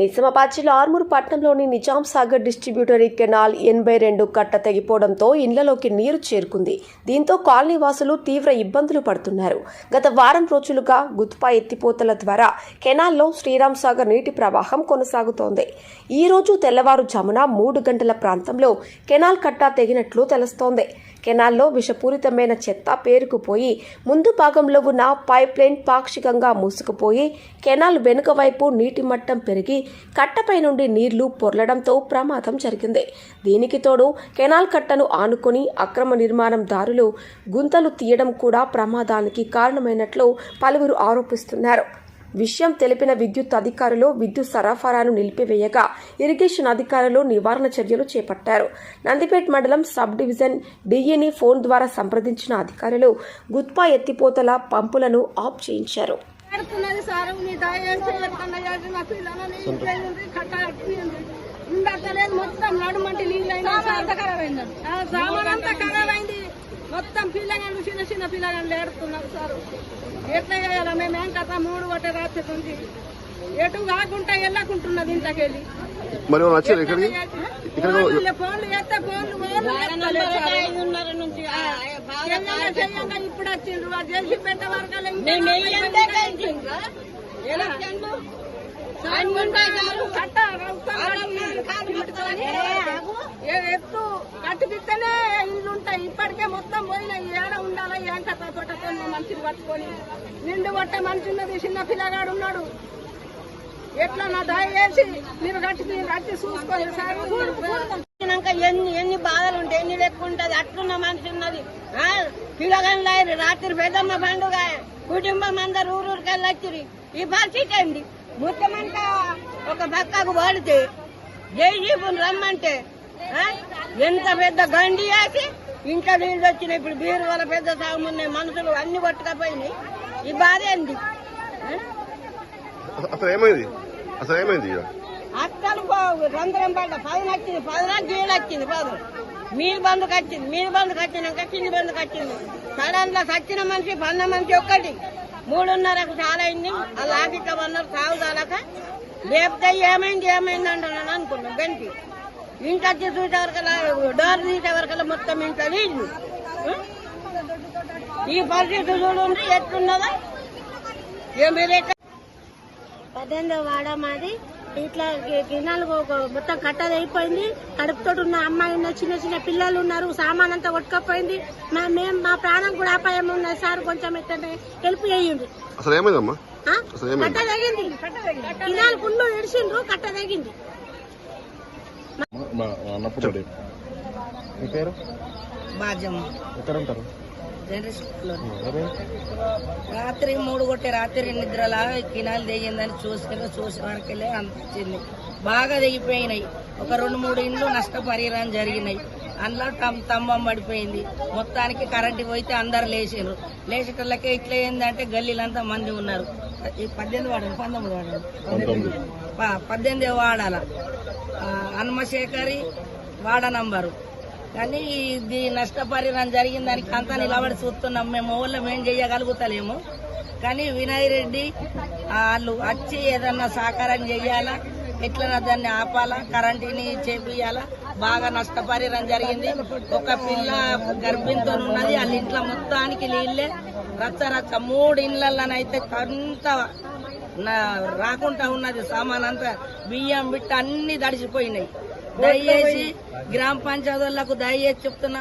నిజామాబాద్ ఆర్మూర్ పట్టణంలోని Nizam Sagar distributary canal ఎనభై రెండు కట్ట తెగిపోవడంతో ఇండ్లలోకి నీరు చేరుకుంది. దీంతో కాలనీ వాసులు తీవ్ర ఇబ్బందులు పడుతున్నారు. గత వారం రోజులుగా గుత్పా ఎత్తిపోతల ద్వారా కెనాల్లో శ్రీరామ్ సాగర్ నీటి ప్రవాహం కొనసాగుతోంది. ఈ రోజు తెల్లవారుజామున మూడు గంటల ప్రాంతంలో కెనాల్ కట్ట తెగినట్లు తెలుస్తోంది. కెనాల్లో విషపూరితమైన చెత్త పేరుకుపోయి ముందు భాగంలో ఉన్న పైప్ లైన్ పాక్షికంగా మూసుకుపోయి కెనాల్ వెనుక వైపు నీటి మట్టం పెరిగి కట్టపై నుండి నీళ్ళు పొర్లడంతో ప్రమాదం జరిగింది. దీనికి తోడు కెనాల్ కట్టను ఆనుకొని అక్రమ నిర్మాణం దారులు గుంతలు తీయడం కూడా ప్రమాదానికి కారణమైనట్లు పలువురు ఆరోపిస్తున్నారు. విషయం తెలిపిన విద్యుత్ అధికారులు విద్యుత్ సరఫరాను నిలిపివేయగా ఇరిగేషన్ అధికారులు నివారణ చర్యలు చేపట్టారు. నందిపేట్ మండలం సబ్ డివిజన్ డిఈని ఫోన్ ద్వారా సంప్రదించిన అధికారులు గుత్పా ఎత్తిపోతల పంపులను ఆఫ్ చేయించారు. ఆడుతున్నది సార్ నీ దయచేసి ఎట్లన్నా చేసి నా పిల్లలని ఇంటి కట్ట కట్టింది ఉండక్కలేదు మొత్తం నడుమంటి నీళ్ళైనా అంతా ఖరాబ్ అయింది సామాన్ అంతా ఖరాబ్ అయింది మొత్తం పిల్లగాళ్ళు చిన్న చిన్న పిల్లగాళ్ళు ఏడుతున్నారు సార్. ఎట్లా చేయాలా? మేము ఏం కథ? మూడు ఒకటి రాత్రి ఉంది ఎటు కాకుండా వెళ్ళకుంటున్నది ఇంతకెళ్ళి మరి వాళ్ళు వచ్చారు ఇక్కడికి ఫోన్లు ఫోన్లు చేస్తే ఫోన్లు ఫోన్లు ఎత్తలేదు సార్. చెయ్యంగా చెయ్యంగా ఇప్పుడు వచ్చిండ్రు అది చేసి పెట్టే వరకల్లా ఇంకా ఎలక్షన్లు సాయంత్రం కట్ట ఏ ఎత్తు కట్టిపిస్తేనే ఇల్లు ఉంటాయి. ఇప్పటికే మొత్తం పోయినాయి. ఏడ ఉండాలా? ఏం కథ? తోటకొని మనిషిని పట్టుకొని. నిండు కొట్టే మనిషి ఉన్నది చిన్న పిల్లగాడు ఉన్నాడు. ఎట్లా నా దయచేసి మీరు కట్టి మీరు కట్టి చూసుకోండి సార్. ఎన్ని ఎన్ని బాధలు ఉంటాయి ఎన్ని లెక్కుంటది అట్లున్న మనిషి ఉన్నది. ఆ, రాత్రి పెద్దమ్మ పండుగ కుటుంబం అందరు ఊరూరికెళ్ళి వచ్చిరి ఈ పరిస్థితి ఏంది? ముఖ్యమంతా ఒక పక్కకు పడితే జైజీపుని రమ్మంటే ఆ, ఎంత పెద్ద గండి వేసి ఇంకా నీళ్ళు వచ్చినాయి. ఇప్పుడు బీరు పెద్ద సాగు ఉన్నాయి మనుషులు అన్ని పట్టుకపోయినాయి. ఈ బాధ ఏంది? అసలు ఏమైంది? అసలు ఏమైంది అక్కలు రంధ్రం పడ్డ పది నచ్చింది పది నాకు ఏడు వచ్చింది పదు. మీరు బంధుకు వచ్చింది మీరు బంధుకు వచ్చినాక కింది బంధుకు వచ్చింది సడన్గా సచ్చిన మనిషి పన్న మనిషి ఒక్కటి. మూడున్నరకు చాలా అయింది ఆ లాగిక సాగు తాలక లేపితే ఏమైంది ఏమైంది అంటున్నాను అనుకున్నాం గంటి. ఇంటి వచ్చి చూసే వరకల్లా డోర్ తీసే వరకల్లా మొత్తం ఇంట్లో నీళ్ళు ఈ పరిస్థితి చూడండి ఎట్లున్నదో? ఏ మీరు పద్దెనిమిదో వాడ మాది ఇట్లా గిన్నెలు మొత్తం కట్టది అయిపోయింది. కడుపుతో ఉన్న అమ్మాయి ఉన్న చిన్న చిన్న పిల్లలు ఉన్నారు. సామాన్ అంతా కొట్టుకపోయింది. మా మేము మా ప్రాణం కూడా అపాయం ఉన్నది. సార్ కొంచెం ఎక్కడ హెల్ప్ చేయండి. అసలు ఏమైందమ్మా? ఆ? అసలు ఏమైంది? కట్ట తెగింది. గిన్నెలు ఇడిచిండ్రు కట్ట తెగింది. అన్నప్పుడు మీ పేరు? ఎక్కడ ఉంటారు రాత్రి మూడు కొట్టే రాత్రి నిద్రలా కినాలు దిగిందని చూసుకుని చూసిన వరకెళ్ళి అనిపించింది. బాగా దిగిపోయినాయి ఒక రెండు మూడు ఇండ్లు నష్టపరిహారం జరిగినాయి. అందులో తమ్ స్తంభం పడిపోయింది. మొత్తానికి కరెంటు పోయితే అందరు లేచిండ్రు లేచేటోళ్ళకే ఇట్లా ఏంటంటే గల్లీలంతా మంది ఉన్నారు. ఈ పద్దెనిమిది వాడాలి పంతొమ్మిది వాడాలి. పద్దెనిమిది వాడాల. హనుమశేఖరి వాడ నంబరు. కానీ ఇది నష్టపరిహారం జరిగిన దానికి అంతా నిలబడి చూస్తున్నాం. మేము ఊళ్ళో మేము చేయగలుగుతలేము. కానీ వినయ్ రెడ్డి వాళ్ళు వచ్చి ఏదన్నా సహకారం చేయాలా? ఎట్లన్నా దాన్ని ఆపాలా? కరెంటుని చేపియాలా బాగా నష్టపరిహారం జరిగింది. ఒక పిల్ల గర్భిణితో ఉన్నది. వాళ్ళ ఇంట్లో మొత్తానికి నీళ్ళే. రచ్చ రచ్చ మూడు ఇళ్ళలోనైతే కొంత రాకుండా ఉన్నది సామాన్ అంతా బియ్యం బిట్ట అన్ని దడిచిపోయినాయి దయచేసి గ్రామ పంచాయతీలకు దయచేసి చెప్తున్నా.